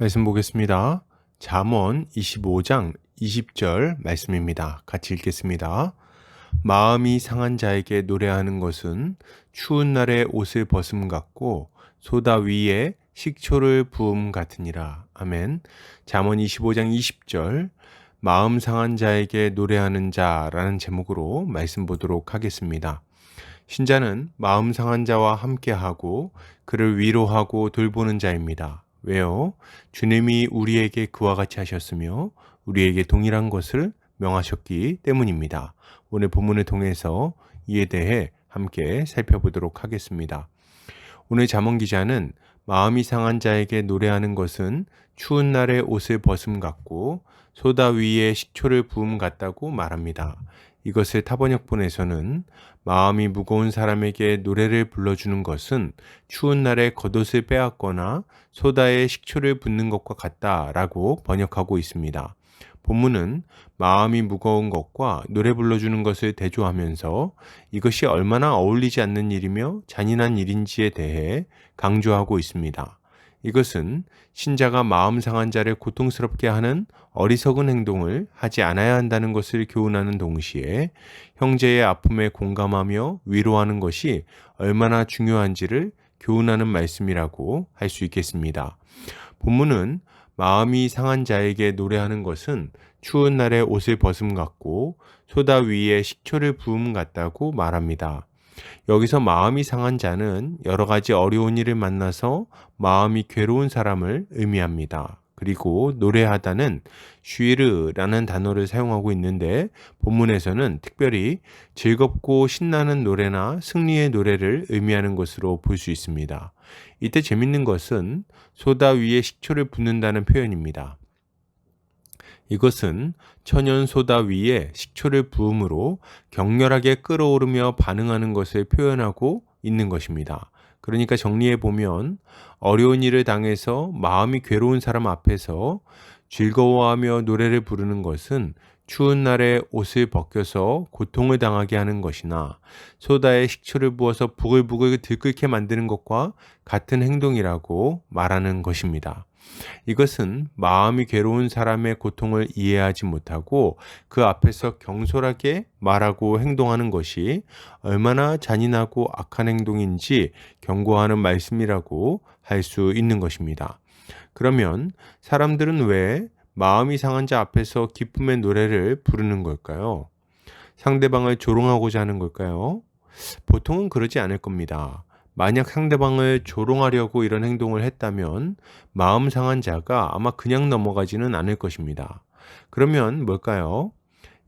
말씀 보겠습니다. 잠언 25장 20절 말씀입니다. 같이 읽겠습니다. 마음이 상한 자에게 노래하는 것은 추운 날에 옷을 벗음 같고 소다 위에 식초를 부음 같으니라. 아멘. 잠언 25장 20절 마음 상한 자에게 노래하는 자라는 제목으로 말씀 보도록 하겠습니다. 신자는 마음 상한 자와 함께하고 그를 위로하고 돌보는 자입니다. 왜요? 주님이 우리에게 그와 같이 하셨으며 우리에게 동일한 것을 명하셨기 때문입니다. 오늘 본문을 통해서 이에 대해 함께 살펴보도록 하겠습니다. 오늘 잠언 기자는 마음이 상한 자에게 노래하는 것은 추운 날에 옷을 벗음 같고 소다 위에 식초를 부음 같다고 말합니다. 이것을 타번역본에서는 마음이 무거운 사람에게 노래를 불러주는 것은 추운 날에 겉옷을 빼앗거나 소다에 식초를 붓는 것과 같다라고 번역하고 있습니다. 본문은 마음이 무거운 것과 노래 불러주는 것을 대조하면서 이것이 얼마나 어울리지 않는 일이며 잔인한 일인지에 대해 강조하고 있습니다. 이것은 신자가 마음 상한 자를 고통스럽게 하는 어리석은 행동을 하지 않아야 한다는 것을 교훈하는 동시에 형제의 아픔에 공감하며 위로하는 것이 얼마나 중요한지를 교훈하는 말씀이라고 할 수 있겠습니다. 본문은 마음이 상한 자에게 노래하는 것은 추운 날에 옷을 벗음 같고 소다 위에 식초를 부음 같다고 말합니다. 여기서 마음이 상한 자는 여러 가지 어려운 일을 만나서 마음이 괴로운 사람을 의미합니다. 그리고 노래하다는 쉬르라는 단어를 사용하고 있는데 본문에서는 특별히 즐겁고 신나는 노래나 승리의 노래를 의미하는 것으로 볼 수 있습니다. 이때 재밌는 것은 소다 위에 식초를 붓는다는 표현입니다. 이것은 천연 소다 위에 식초를 부음으로 격렬하게 끓어오르며 반응하는 것을 표현하고 있는 것입니다. 그러니까 정리해 보면 어려운 일을 당해서 마음이 괴로운 사람 앞에서 즐거워하며 노래를 부르는 것은 추운 날에 옷을 벗겨서 고통을 당하게 하는 것이나 소다에 식초를 부어서 부글부글 들끓게 만드는 것과 같은 행동이라고 말하는 것입니다. 이것은 마음이 괴로운 사람의 고통을 이해하지 못하고 그 앞에서 경솔하게 말하고 행동하는 것이 얼마나 잔인하고 악한 행동인지 경고하는 말씀이라고 할 수 있는 것입니다. 그러면 사람들은 왜 마음이 상한 자 앞에서 기쁨의 노래를 부르는 걸까요? 상대방을 조롱하고자 하는 걸까요? 보통은 그러지 않을 겁니다. 만약 상대방을 조롱하려고 이런 행동을 했다면 마음 상한 자가 아마 그냥 넘어가지는 않을 것입니다. 그러면 뭘까요?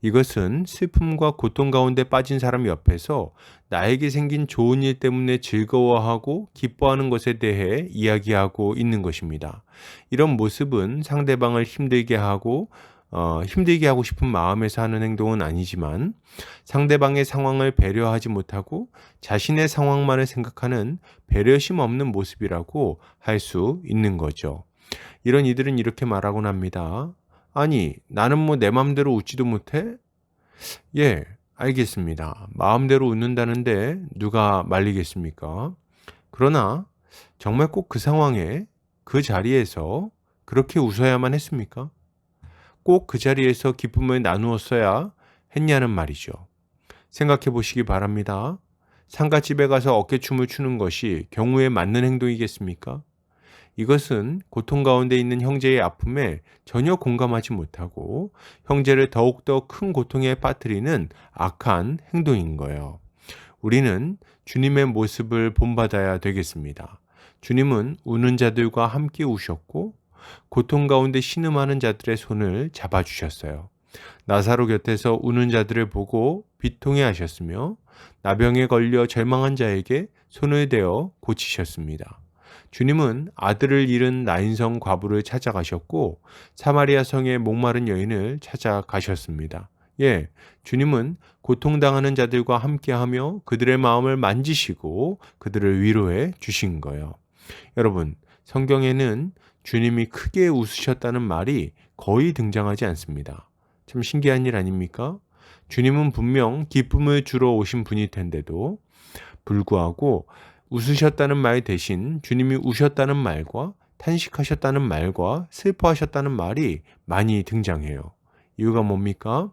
이것은 슬픔과 고통 가운데 빠진 사람 옆에서 나에게 생긴 좋은 일 때문에 즐거워하고 기뻐하는 것에 대해 이야기하고 있는 것입니다. 이런 모습은 상대방을 힘들게 하고 어, 힘들게 하고 싶은 마음에서 하는 행동은 아니지만 상대방의 상황을 배려하지 못하고 자신의 상황만을 생각하는 배려심 없는 모습이라고 할 수 있는 거죠. 이런 이들은 이렇게 말하곤 합니다. 아니, 나는 뭐 내 마음대로 웃지도 못해? 예, 알겠습니다. 마음대로 웃는다는데 누가 말리겠습니까? 그러나 정말 꼭 그 상황에 그 자리에서 그렇게 웃어야만 했습니까? 꼭 그 자리에서 기쁨을 나누었어야 했냐는 말이죠. 생각해 보시기 바랍니다. 상가집에 가서 어깨춤을 추는 것이 경우에 맞는 행동이겠습니까? 이것은 고통 가운데 있는 형제의 아픔에 전혀 공감하지 못하고 형제를 더욱더 큰 고통에 빠뜨리는 악한 행동인 거예요. 우리는 주님의 모습을 본받아야 되겠습니다. 주님은 우는 자들과 함께 우셨고 고통 가운데 신음하는 자들의 손을 잡아주셨어요. 나사로 곁에서 우는 자들을 보고 비통해 하셨으며 나병에 걸려 절망한 자에게 손을 대어 고치셨습니다. 주님은 아들을 잃은 나인성 과부를 찾아가셨고 사마리아 성의 목마른 여인을 찾아가셨습니다. 예, 주님은 고통당하는 자들과 함께하며 그들의 마음을 만지시고 그들을 위로해 주신 거예요. 여러분, 성경에는 주님이 크게 웃으셨다는 말이 거의 등장하지 않습니다. 참 신기한 일 아닙니까? 주님은 분명 기쁨을 주러 오신 분일 텐데도 불구하고 웃으셨다는 말 대신 주님이 우셨다는 말과 탄식하셨다는 말과 슬퍼하셨다는 말이 많이 등장해요. 이유가 뭡니까?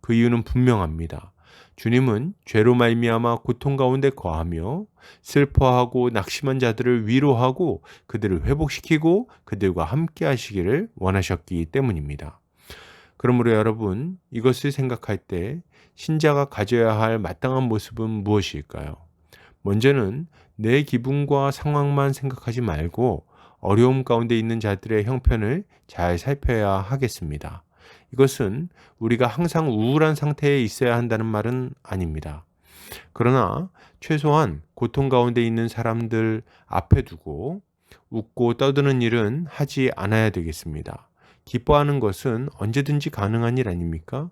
그 이유는 분명합니다. 주님은 죄로 말미암아 고통 가운데 거하며 슬퍼하고 낙심한 자들을 위로하고 그들을 회복시키고 그들과 함께 하시기를 원하셨기 때문입니다. 그러므로 여러분 이것을 생각할 때 신자가 가져야 할 마땅한 모습은 무엇일까요? 먼저는 내 기분과 상황만 생각하지 말고 어려움 가운데 있는 자들의 형편을 잘 살펴야 하겠습니다. 이것은 우리가 항상 우울한 상태에 있어야 한다는 말은 아닙니다. 그러나 최소한 고통 가운데 있는 사람들 앞에 두고 웃고 떠드는 일은 하지 않아야 되겠습니다. 기뻐하는 것은 언제든지 가능한 일 아닙니까?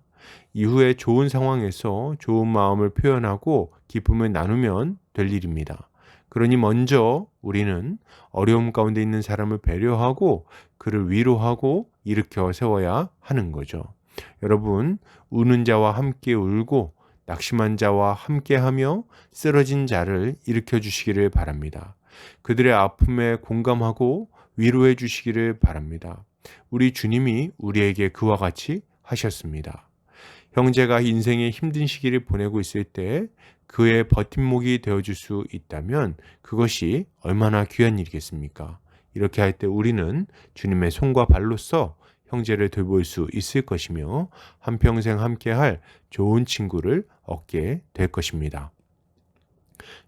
이후에 좋은 상황에서 좋은 마음을 표현하고 기쁨을 나누면 될 일입니다. 그러니 먼저 우리는 어려움 가운데 있는 사람을 배려하고 그를 위로하고 일으켜 세워야 하는 거죠. 여러분, 우는 자와 함께 울고 낙심한 자와 함께 하며 쓰러진 자를 일으켜 주시기를 바랍니다. 그들의 아픔에 공감하고 위로해 주시기를 바랍니다. 우리 주님이 우리에게 그와 같이 하셨습니다. 형제가 인생의 힘든 시기를 보내고 있을 때 그의 버팀목이 되어줄 수 있다면 그것이 얼마나 귀한 일이겠습니까? 이렇게 할 때 우리는 주님의 손과 발로써 형제를 돌볼 수 있을 것이며 한평생 함께할 좋은 친구를 얻게 될 것입니다.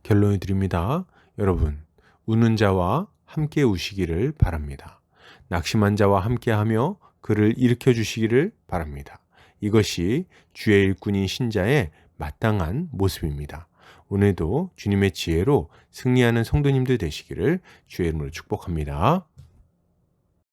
결론을 드립니다. 여러분, 우는 자와 함께 우시기를 바랍니다. 낙심한 자와 함께하며 그를 일으켜 주시기를 바랍니다. 이것이 주의 일꾼인 신자의 마땅한 모습입니다. 오늘도 주님의 지혜로 승리하는 성도님들 되시기를 주의 이름으로 축복합니다.